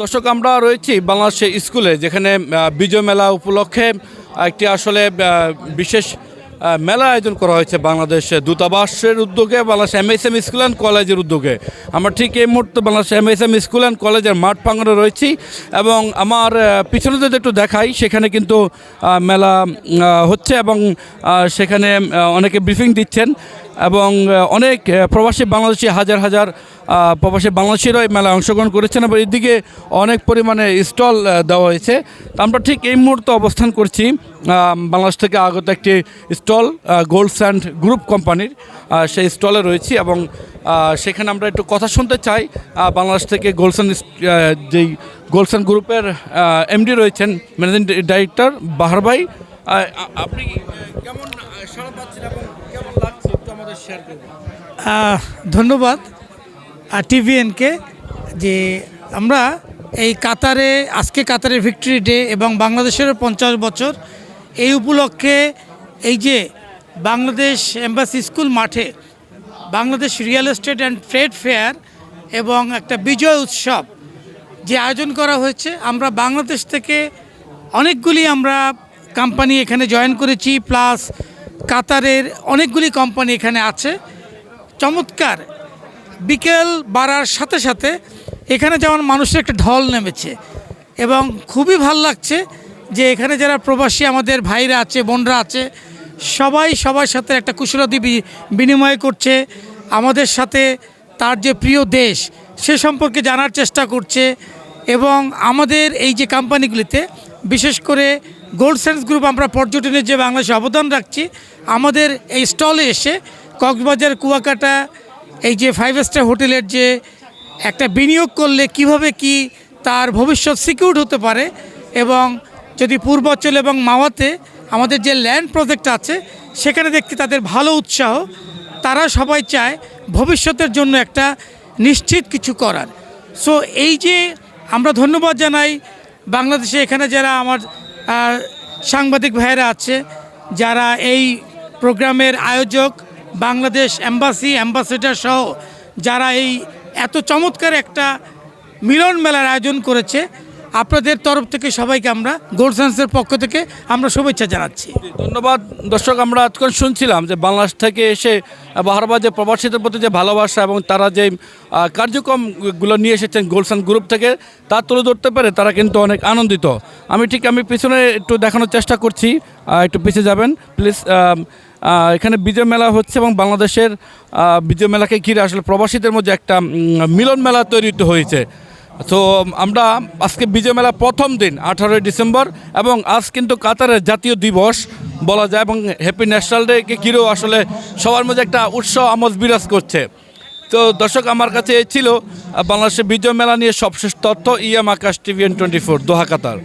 দর্শক, আমরা রয়েছি বাংলাদেশে স্কুলে, যেখানে বিজয় মেলা উপলক্ষে একটি আসলে বিশেষ মেলা আয়োজন করা হয়েছে বাংলাদেশ দূতাবাসের উদ্যোগে, Bangladesh M S M school and কলেজের উদ্যোগে। আমরা ঠিক এই মুহূর্তে Bangladesh M S M school and কলেজের মাঠ প্রাঙ্গনে রয়েছি এবং আমার পিছনে যদি একটু দেখাই, সেখানে কিন্তু মেলা হচ্ছে এবং সেখানে অনেকে ব্রিফিং দিচ্ছেন। এবং অনেক প্রবাসী বাংলাদেশি হাজার হাজার প্রবাসী বাংলাদেশিরাও এই মেলায় অংশগ্রহণ করেছেন এবং এদিকে অনেক পরিমাণে স্টল দেওয়া হয়েছে। আমরা ঠিক এই মুহূর্তে অবস্থান করছি বাংলাদেশ থেকে আগত একটি স্টল গোল্ড স্যান্ড গ্রুপ কোম্পানির সেই স্টলে রয়েছি এবং সেখানে আমরা একটু কথা শুনতে চাই। বাংলাদেশ থেকে গোলসেন যেই গোলসেন গ্রুপের এমডি রয়েছেন ম্যানেজিং ডাইরেক্টর বাহার ভাই। আপনি কেমন পাচ্ছেন এবং কেমন ধন্যবাদ। টিভিএনকে যে আমরা এই কাতারে, আজকে কাতারের ভিক্টরি ডে এবং বাংলাদেশের পঞ্চাশ বছর, এই উপলক্ষে এই যে বাংলাদেশ এম্বাসি স্কুল মাঠে Bangladesh real estate and trade fair এবং একটা বিজয় উৎসব যে আয়োজন করা হয়েছে, আমরা বাংলাদেশ থেকে অনেকগুলি আমরা কোম্পানি এখানে জয়েন করেছি প্লাস কাতারের অনেকগুলি কোম্পানি এখানে আছে। চমৎকার। বিকেল বাড়ার সাথে সাথে এখানে যেমন মানুষের একটা ঢল নেমেছে এবং খুবই ভালো লাগছে যে এখানে যারা প্রবাসী আমাদের ভাইরা আছে, বোনরা আছে, সবাই সবার সাথে একটা কুশলতি বিনিময় করছে। আমাদের সাথে তার যে প্রিয় দেশ, সে সম্পর্কে জানার চেষ্টা করছে এবং আমাদের এই যে কোম্পানিগুলিতে বিশেষ করে গোল্ড সেন্স গ্রুপ আমরা পর্যটনের যে বাংলাদেশে অবদান রাখছি, আমাদের এই স্টলে এসে কক্সবাজার, কুয়াকাটা, এই যে ফাইভ স্টার হোটেলের যে একটা বিনিয়োগ করলে কীভাবে কি তার ভবিষ্যৎ সিকিউর হতে পারে এবং যদি পূর্বাঞ্চল এবং মাওয়াতে আমাদের যে ল্যান্ড প্রজেক্ট আছে, সেখানে দেখতে তাদের ভালো উৎসাহ, তারা সবাই চায় ভবিষ্যতের জন্য একটা নিশ্চিত কিছু করার। সো এই যে আমরা ধন্যবাদ জানাই বাংলাদেশে এখানে যারা আমার সাংবাদিক ভাইয়েরা আছে যারা এই প্রোগ্রামের আয়োজক, বাংলাদেশ অ্যাম্বাসি অ্যাম্বাসেডার সহ যারা এই এত চমৎকার একটা মিলন মেলার আয়োজন করেছে আপনাদের তরফ থেকে সবাইকে আমরা গোল্ড সায়েন্সের পক্ষ থেকে আমরা শুভেচ্ছা জানাচ্ছি। ধন্যবাদ। দর্শক, আমরা আজকাল শুনছিলাম যে বাংলাদেশ থেকে এসে বাহারবাদ যে প্রবাসীদের প্রতি যে ভালোবাসা এবং তারা যে কার্যক্রমগুলো নিয়ে এসেছেন গোলসান গ্রুপ থেকে, তা তুলে ধরতে পারে তারা কিন্তু অনেক আনন্দিত। আমি ঠিক, আমি পিছনে একটু দেখানোর চেষ্টা করছি একটু পিছিয়ে যাবেন। প্লিজ এখানে বিজয় মেলা হচ্ছে এবং বাংলাদেশের বিজয় মেলাকে ঘিরে আসলে প্রবাসীদের মধ্যে একটা মিলন মেলা তৈরি হয়েছে। তো আমরা আজকে বিজয় মেলা প্রথম দিন, আঠারোই ডিসেম্বর, এবং আজ কিন্তু কাতারের জাতীয় দিবস বলা যায়, এবং হ্যাপি ন্যাশনাল ডেকে ঘিরেও আসলে সবার মধ্যে একটা উৎসাহ আমোদ বিরাজ করছে। তো, দর্শক, আমার কাছে ছিল বাংলাদেশের বিজয় মেলা নিয়ে সবশেষ তথ্য EM Akash TVN twenty four Doha, Qatar.